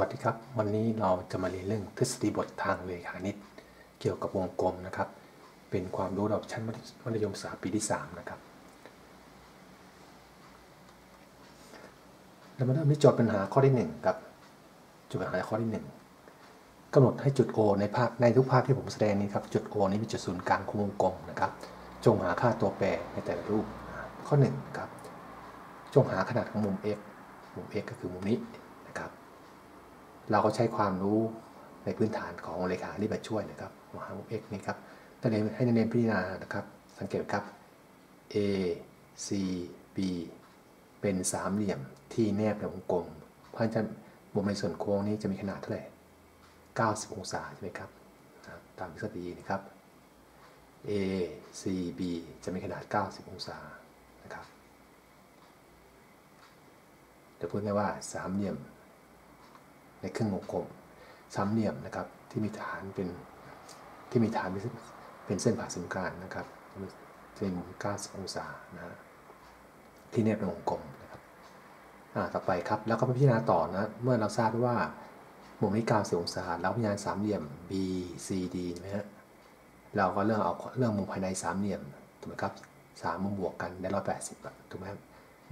วัสดีครับ วันนี้เราจะมาเรียนเรื่องทฤษฎีบททางเลขานิตเกี่ยวกับวงกลมนะครับ เป็นความรู้ระดับชั้นมัธยมศึกษาปีที่ 3 นะครับเรามาเริ่มที่โจทย์ปัญหาข้อที่1ครับโจทย์ปัญหาข้อที่ 1กำหนดให้จุด O ในภาพในทุกภาพที่ผมแสดงนี้ครับจุด O นี้มีจุดศูนย์กลางของวงกลมนะครับ จงหาค่าตัวแปรในแต่ละรูปข้อ1ครับจงหาขนาดของมุม x มุม x ก็คือมุมนี้นะครับ เราก็ใช้ความรู้ในพื้นฐานของเลขาที่มาช่วยนะครับมาหามุม x นี่ครับนักเรียนให้นักเรียนพิจารณานะครับ สังเกตครับ a c b เป็นสามเหลี่ยมที่แนบในวงกลม เพราะฉะนั้นมุมในส่วนโค้งนี้จะมีขนาดเท่าไหร่ 90 องศาใช่ไหมครับ ตามทฤษฎีนะครับ a c b จะมีขนาด 90 องศานะครับเดี๋ยวพูดง่ายว่าสามเหลี่ยม ในครึ่งวงกลมสามเหลี่ยมนะครับที่มีฐานเป็นที่มีฐานเป็นเส้นผ่าศูนย์กลางนะครับจะมีมุม 90 องศานะที่แนบในวงกลมนะครับต่อไปครับแล้วก็พิจารณาต่อนะเมื่อเราทราบว่ามุมนี้ 90 องศาแล้วพิจารณาสามเหลี่ยม B C D นะฮะเราก็เรื่องเอาเรื่องมุมภายในสามเหลี่ยมถูกไหมครับสามมุมบวกกันได้180ถูกไหมครับ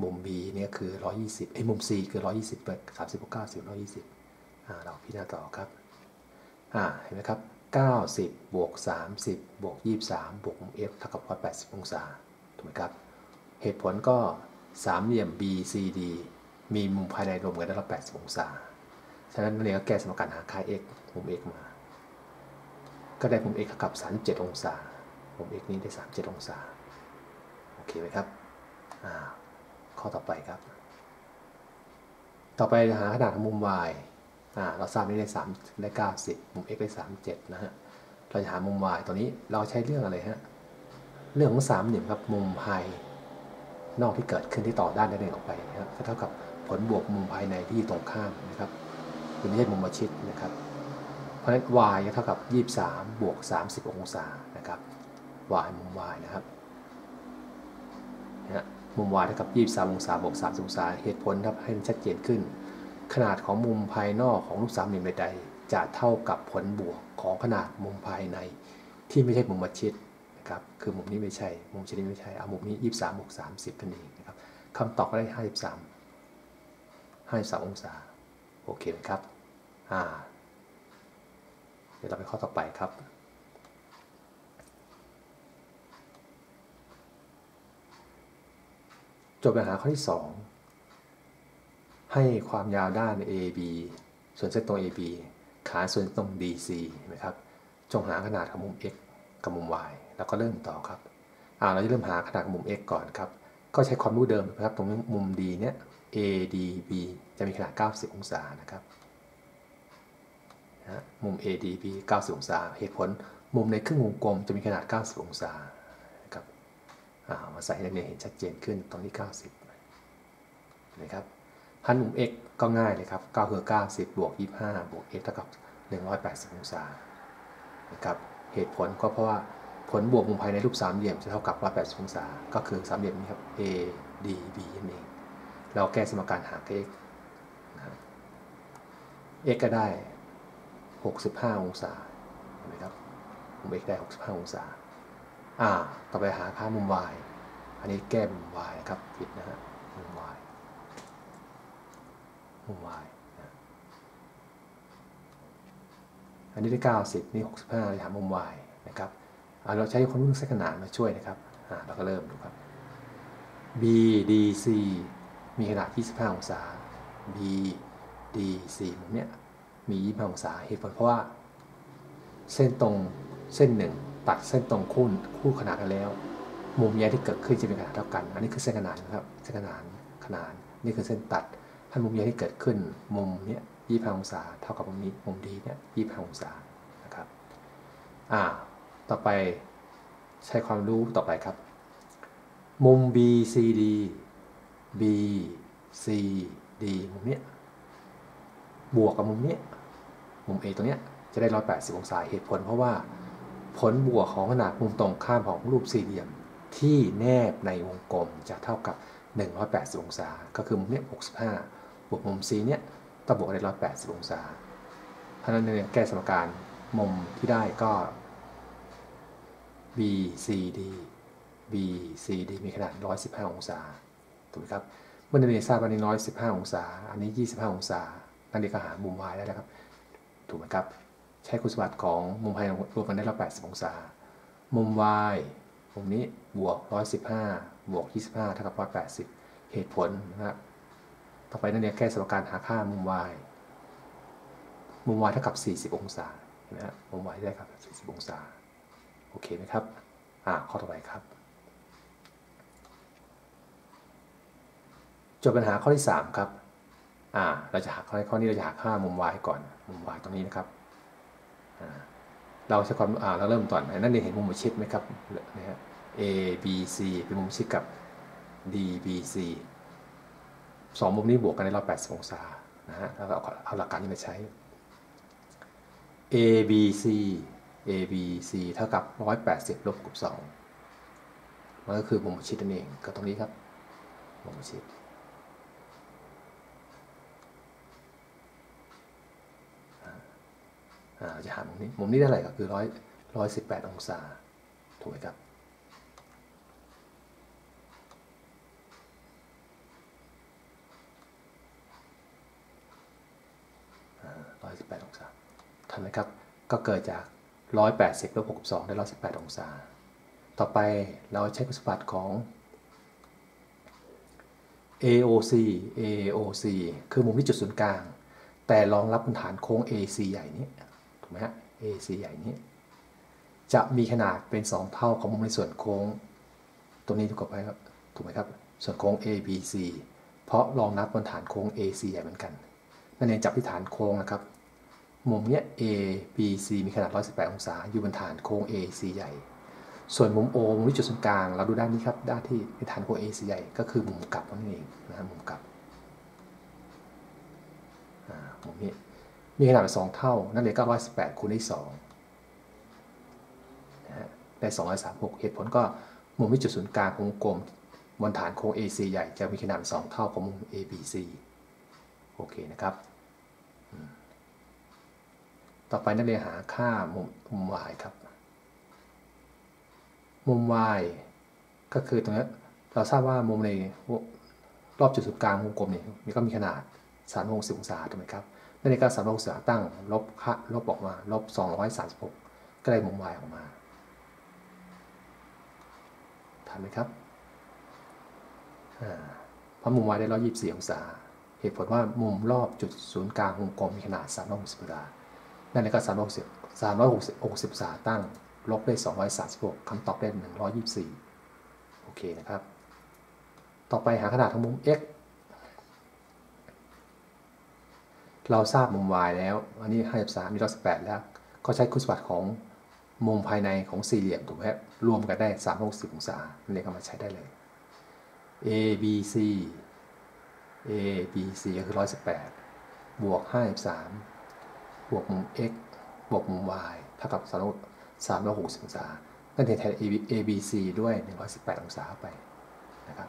มุม B เนี่ยคือ120ไอ้มุม C คือ120เปิด30บวก90 120อ่า เราพิจารณาต่อครับเห็นไหมครับ 90 บวก 30 บวก 23 บวกมุม F เท่ากับ180องศา ถูกไหมครับ เหตุผลก็สามเหลี่ยม BCD มีมุมภายในรวมกันได้180 องศา ฉะนั้นเราก็แก้สมการหาค่า x มุม x มา ก็ได้มุม x เท่ากับ 37 องศา มุม x นี้ได้ 37 องศา โอเคไหมครับ ข้อต่อไปครับ ต่อไปหาขนาดของมุม y เราทราบนี้ได้3ได้90 มุม x ได้ 37 นะฮะ เราจะหามุม y ตัวนี้เราใช้เรื่องอะไรฮะ เรื่องของสามเหลี่ยมครับ มุมภายนอกที่เกิดขึ้นที่ต่อด้านด้านหนึ่งออกไปนะครับเท่ากับผลบวกมุมภายในที่ตรงข้ามนะครับคือไม่ใช่มุมประชิดนะครับ เพราะฉะนั้น y เท่ากับ 23 บวก 30 องศานะครับ y มุม y นะครับนะมุม y เท่ากับ 23 องศาบวก 30 องศา เหตุผลครับให้มันชัดเจนขึ้น ขนาดของมุมภายนอกของรูปสามเหลี่ยมใดๆจะเท่ากับผลบวกของขนาดมุมภายในที่ไม่ใช่มุมประชิดนะครับคือมุมนี้ไม่ใช่ มุมชนิดไม่ใช่เอามุมนี้ 23บวก30กันเองนะครับคำตอบก็ได้ 53 53องศาโอเคไหมครับอ่าเดี๋ยวเราไปข้อต่อไปครับจบปัญหาข้อที่ 2 ให้ความยาวด้าน AB ส่วนเส้นตรง AB ขาส่วนตรง DC นะครับ จงหาขนาดของมุม x กับมุม y แล้วก็เริ่มต่อครับอ่าเราจะเริ่มหาขนาดมุม x ก่อนครับ ก็ใช้ความรู้เดิมนะครับ ตรงมุม d เนี้ย ADB จะมีขนาด 90 องศานะครับนะมุม ADB 90 องศา เหตุผลมุมในครึ่งวงกลมจะมีขนาด 90 องศานะครับอ่ามาใส่ให้เรียนเห็นชัดเจนขึ้นตรงที่90นะครับ พันมุม x ก็ง่ายเลยครับก็คือ90 บวก 25 บวก x เท่ากับ 180 องศานะครับเหตุผลก็เพราะว่าผลบวกมุมภายในรูปสามเหลี่ยมจะเท่ากับ 180 องศา ก็คือสามเหลี่ยมนี้ครับ A D B นั่นเอง เราแก้สมการหา x นะ x ก็ได้ 65 องศาเห็นไหมครับมุม x ได้ 65 องศา อ่า ต่อไปหาค่ามุม y อันนี้แก้มุม y ครับ ผิดนะฮะ มุม y มุม y นะอันนี้ได้ 90 นี่ 65เลยหามุม y นะครับเราใช้ความรู้เส้นขนานมาช่วยนะครับเราก็เริ่มดูครับ BDC มีขนาด 25 องศา BDC มุมเนี้ยมี 25 องศาเหตุผลเพราะว่าเส้นตรงเส้นหนึ่งตัดเส้นตรงคู่คู่ขนานกันแล้ว มุมแย้ที่เกิดขึ้นจะเป็นขนาดเท่ากัน อันนี้คือเส้นขนานนะครับ เส้นขนานขนาน นี่คือเส้นตัด ถ้มุมแย้ที่เกิดขึ้นมุมเนี้ย25องศาเท่ากับมุมนี้มุมดีเนี้ย25องศานะครับอ่าต่อไปใช้ความรู้ต่อไปครับ มุม BCD BCD มุมเนี้ยบวกกับมุมเนี้ยมุม A ตัวเนี้ยจะได้ 180 องศาเหตุผล เพราะว่าผลบวกของขนาดมุมตรงข้ามของรูปสี่เหลี่ยมที่แนบในวงกลมจะเท่ากับ 180 องศา ก็คือมุมเนี้ย65 บวกมุม C เนี้ยต้องบวกได้180องศาเพราะนั้นเนี่ยแก้สมการมุมที่ได้ก็ BCD BCD มีขนาด 115 องศา ถูกไหมครับ เมื่อนักเรียนทราบว่านี้ 115 องศา อันนี้ 25 องศา นักเรียนก็หามุม y ได้แล้วครับ ถูกไหมครับ ใช้คุณสมบัติของมุม y รวมกันได้180 องศา มุม y มุมนี้บวก 115 บวก 25 เท่ากับ 180 เหตุผลนะครับ ต่อไปนักเรียนแก้สมการหาค่ามุม y มุม y เท่ากับ 40 องศานะฮะมุม y ได้ครับ40 องศา โอเคไหมครับ อ่า ข้อต่อไปครับจบปัญหาข้อที่ 3 ครับ อ่า เราจะหาข้อข้อนี้เราจะหาค่ามุม y ก่อน มุม y ตรงนี้นะครับ อ่า เราใช้ความอ่า เราเริ่มต่อนนั่นเรียนเห็นมุมชิดไหมครับนะฮะ A B C เป็นมุมชิดกับ D B C สองมุมนี้บวกกันในรอบ80องศานะฮะแล้วเอาเอาหลักการนี้มาใช้ A B C A B C เท่ากับ 180 ลบกับ2มันก็คือมุมชิดนั่นเองก็ตรงนี้ครับมุมชิดอ่าจะหามุมนี้ มุมนี้ได้เท่าไหร่ก็คือร้อยร้อยสิบแปดองศา ถูกไหมครับ ร้อยสิบแปดองศา นไหมครับ ก็เกิดจากร้อยแปดสิบลบหกสองได้ร้อยสิบแปดองศา ต่อไปเราใช้คุณสมบัติของ AOC AOC คือมุมที่จุดศูนย์กลาง แต่รองรับบนฐานโค้ง AC ใหญ่นี้ถูกไหมฮะ AC ใหญ่นี้ จะมีขนาดเป็น 2 เท่าของมุมในส่วนโค้ง ตัวนี้ถูกไหมครับถูกไหมครับ ส่วนโค้ง ABC เพราะรองรับบนฐานโค้ง AC ใหญ่เหมือนกัน นั่นเองจับที่ฐานโค้งนะครับ มุมเนี้ย ABC มีขนาด 118 องศา อยู่บนฐานโค้ง AC ใหญ่ ส่วนมุม O มุมที่จุดศูนย์กลาง เราดูด้านนี้ครับ ด้านที่เป็นฐานโค้ง AC ใหญ่ ก็คือมุมกลับนั่นเองนะมุมกลับมุมนี้ มีขนาดเป็น2เท่า นั่นเลยก็118คูณได้2นะฮะได้ 236 เหตุผลก็มุมที่จุดศูนย์กลางของวงกลมบนฐานโค้ง AC ใหญ่ จะมีขนาด2เท่าของมุม ABC โอเคนะครับ ต่อไปนักเรียนหาค่ามุมมุม y ครับ มุม y ก็คือตรงนี้เราทราบว่ามุมในรอบจุดศูนย์กลางวงกลมนี่มันก็มีขนาด360องศาถูกไหมครับนักเรียนก็360องศาตั้งลบค่าลบออกมาลบ236 ก็ได้มุม y ออกมาทันไหมครับเพราะมุม y ได้ 124 องศา เหตุผลว่ามุมรอบจุดศูนย์กลางวงกลมมีขนาด360องศา นั่นเลยก็360 360องศาตั้ง ลบได้236คำตอบได้124โอเคนะครับ ต่อไปหาขนาดของมุม x เราทราบมุม y แล้ว อันนี้53มี118แล้ว ก็ใช้คุณสมบัติของมุมภายในของสี่เหลี่ยมถูกไหมครับรวมกันได้360องศาอันนี้ก็มาใช้ได้เลย a b c a b c ก็คือ118บวก53บ บวกมุม x บวกมุม y เท่ากับ360องศาก็แทน a b c ด้วย 118 องศาไปนะครับ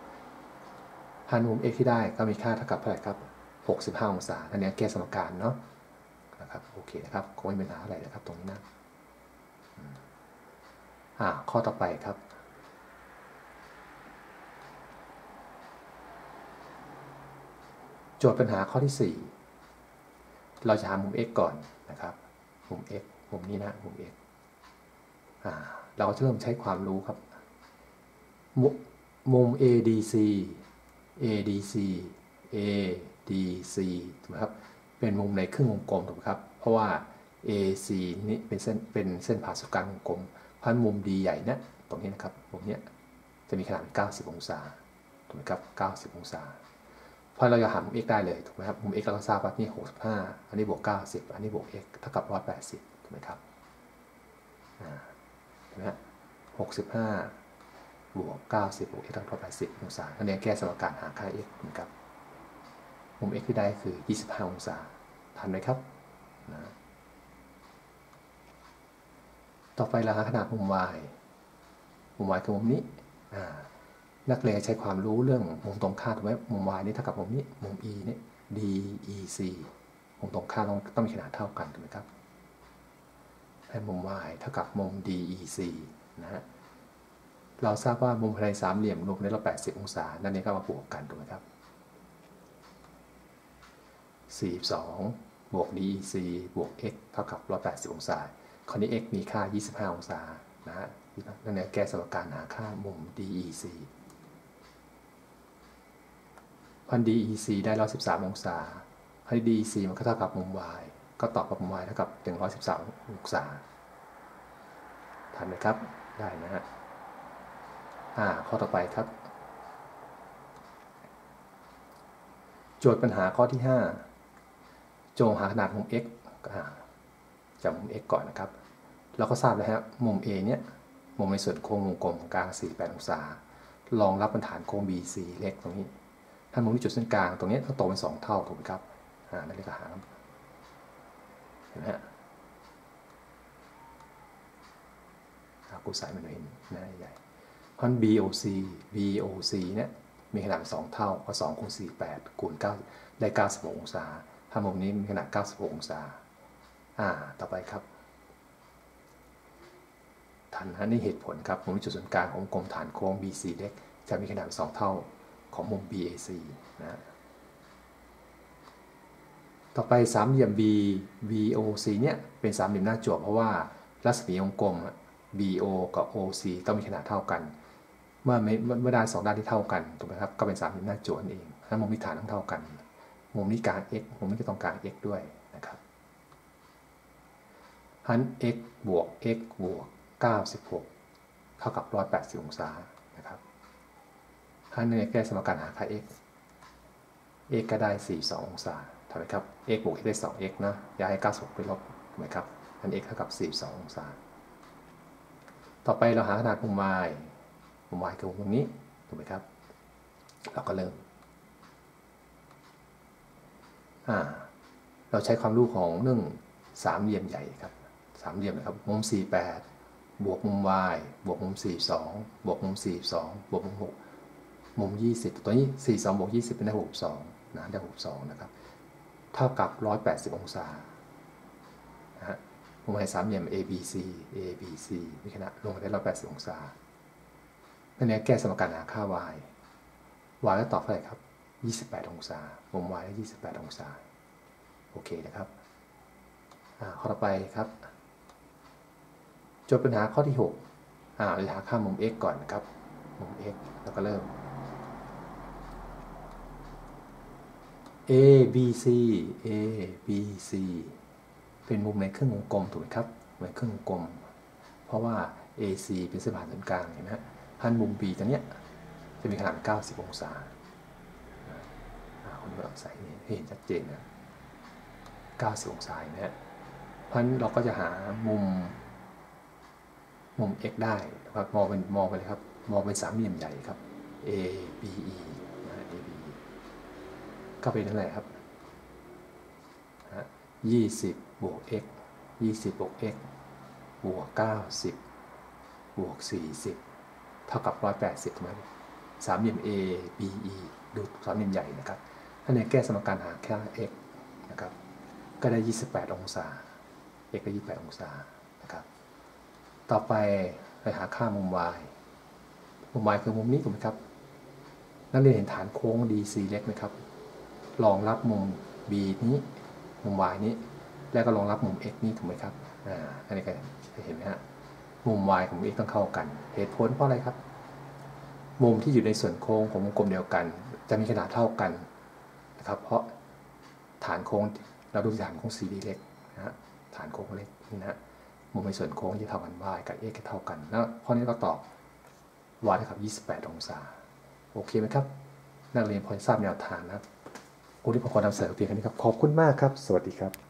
พันมุม x ที่ได้ก็มีค่าเท่ากับเท่าไหร่ครับ 65 องศาอันนี้แก้สมการเนาะนะครับโอเคนะครับคงไม่มีปัญหาอะไรนะครับตรงนี้นะอ่าข้อต่อไปครับโจทย์ปัญหาข้อที่ 4 เราจะหามุม x ก่อนนะครับ มุม x มุมนี้นะ มุม x อ่าเราจะเริ่มใช้ความรู้ครับ มุม ADC ADC ADC ถูกไหมครับ เป็นมุมในครึ่งวงกลมถูกไหมครับ เพราะว่า AC นี้เป็นเส้นเป็นเส้นผ่าศูนย์กลางวงกลมเพราะมุม D ใหญ่นี่ยตรงนี้นะครับ มุมเนี้ยจะมีขนาด 90 องศาถูกไหมครับ 90 องศา เพราะเราจะหามุม x ได้เลยถูกไหมครับ มุม x เราก็ทราบว่านี่65 อันนี้บวก90 อันนี้บวก x เท่ากับ 180 ถูกไหมครับเห็นไหม65บวก90บวก x เท่ากับ180องศาอันนี้แก้สมการหาค่า x เหมือนกับ มุม x ที่ได้คือ25องศา ทันไหมครับนะต่อไปเราหาขนาดมุม y มุม y คือมุมนี้ นักเรียนใช้ความรู้เรื่องมุมตรงข้ามถูกไหมมุม y นี่เท่ากับมุมนี้มุม e นี่ DEC มุมตรงข้ามต้องต้องมีขนาดเท่ากันถูกไหมครับให้มุม y เท่ากับมุม DEC นะฮะเราทราบว่ามุมภายในสามเหลี่ยมรวมได้เรา80 องศา นั่นเองก็มาบวกกันถูกไหมครับ 42 บวก DEC บวก x เท่ากับ 180 องศา คราวนี้ x มีค่า 25 องศา นะฮะ นั่นเองแก้สมการหาค่ามุม DEC พัน DEC ได้113องศาพัน DEC มันก็เท่ากับมุม y ก็ตอบกับมุม y เท่ากับ113องศาทันไหมครับ ได้นะฮะอ่าข้อต่อไปครับ โจทย์ปัญหาข้อที่ 5 จงหาขนาดมุม x จากมุม x ก่อนนะครับ เราก็ทราบแล้วครับมุม A เนี้ยมุมในส่วนโค้งวงกลมกลาง 48 องศารองรับบรรฐานโค้ง BC เล็กตรงนี้ ถ้ามุมที่จุดเส้นกลางตรงนี้ต้องโตเป็น2เท่าถูกไหมครับอ่านั่นเรียกหางเห็นไหมฮะกูสายมันเห็นหน้าใหญ่เพราะ BOC BOC เนี่ยมีขนาด2เท่าก็2คูณ48คูณ9ได้96องศา ถ้ามุมนี้มีขนาด96องศา อ่า ต่อไปครับทันนะนี่เหตุผลครับมุมจุดศูนย์กลางของกลมฐานโค้ง BC เล็กจะมีขนาด2เท่า ของมุม BAC นะต่อไปสามเหลี่ยม B BOC เนี่ยเป็นสามเหลี่ยมหน้าจั่วเพราะว่ารัศมีวงกลม BO กับ OC ต้องมีขนาดเท่ากัน เมื่อเมื่อด้านสองด้านที่เท่ากันถูกไหมครับก็เป็นสามเหลี่ยมหน้าจั่วนั่นเองถ้ามุมนี้ฐานต้องเท่ากัน มุมนี้กลาง x มุมนี้ก็ต้องกลาง x ด้วยนะครับหัน x บวก x บวก96เท่ากับ180องศา ครับหันเนี่ยแก้สมการหาค่า x x ก็ได้ 42 องศาถูกไหมครับ x บวก x ได้ 2x นะ ย้ายให้96 ไปลบถูกไหมครับ อัน x เท่ากับ 42 องศา ต่อไปเราหาขนาดมุม y มุม y คือมุมนี้ถูกไหมครับ เราก็เริ่มอ่าเราใช้ความรู้ของเรื่องสามเหลี่ยมใหญ่ครับ สามเหลี่ยมนะครับ มุม 48 บวกมุม y บวกมุม 42 บวกมุม 42 บวกมุม 6 มุม 20 ตัวนี้ 42บวก20 เป็นได้62นะได้62นะครับ เท่ากับ 180 องศานะฮะมุมให้สามเหลี่ยม ABC ABC มีขนาดลงมาได้ 180 องศาอันนี้แก้สมการหาค่า y y แล้วตอบเท่าไหร่ครับ 28 องศามุม y ได้ 28 องศา โอเคนะครับข้อต่อไปครับโจทย์ปัญหาข้อที่6อ่าเราหาค่ามุม x ก่อนนะครับ มุม x แล้วก็เริ่ม a b c a b c เป็นมุมในครึ่งวงกลมถูกไหมครับในครึ่งวงกลม เพราะว่า AC เป็นเส้นผ่านศูนย์กลางเห็นไหมฮะพันมุม B ตัวเนี้ยจะมีขนาด 90 องศาคนเราใส่ให้เห็นชัดเจนนะ 90 องศานะฮะพันเราก็จะหามุม มุม x ได้นะครับมองเป็นมองไปเลยครับ มองเป็นสามเหลี่ยมใหญ่ครับ A B E ก็เป็นเท่าไหร่ครับ20บวก x 20บวก x บวก90บวก40เท่ากับ180ถูกไหมสามเหลี่ยม A B E ดูสามเหลี่ยมใหญ่นะครับ ถ้าในแก้สมการหาค่า x นะครับ ก็ได้ 28 องศา x ได้28 องศา นะครับ ต่อไปไปหาค่ามุม y มุม y คือมุมนี้ถูกไหมครับ นักเรียนเห็นฐานโค้ง DC เล็กไหมครับ รองรับมุม B นี้ มุม y นี้ แล้วก็รองรับมุม x นี้ถูกไหมครับอ่าอันนี้ก็เห็นไหมฮะมุม y ของมุม x ต้องเข้ากัน เหตุผลเพราะอะไรครับ มุมที่อยู่ในส่วนโค้งของวงกลมเดียวกัน จะมีขนาดเท่ากันนะครับ เพราะฐานโค้งเราดูฐานโค้ง CD เล็กนะฮะฐานโค้งเล็กนี่นะมุมในส่วนโค้งที่เท่ากัน y กับ x เท่ากันแล้วข้อนี้ก็ตอบ y เท่ากับ 28 องศา โอเคไหมครับ นักเรียนพอทราบแนวทางนะครับ คุณที่พอขอนำเสนอเพียงแค่นี้ครับ ขอบคุณมากครับ สวัสดีครับ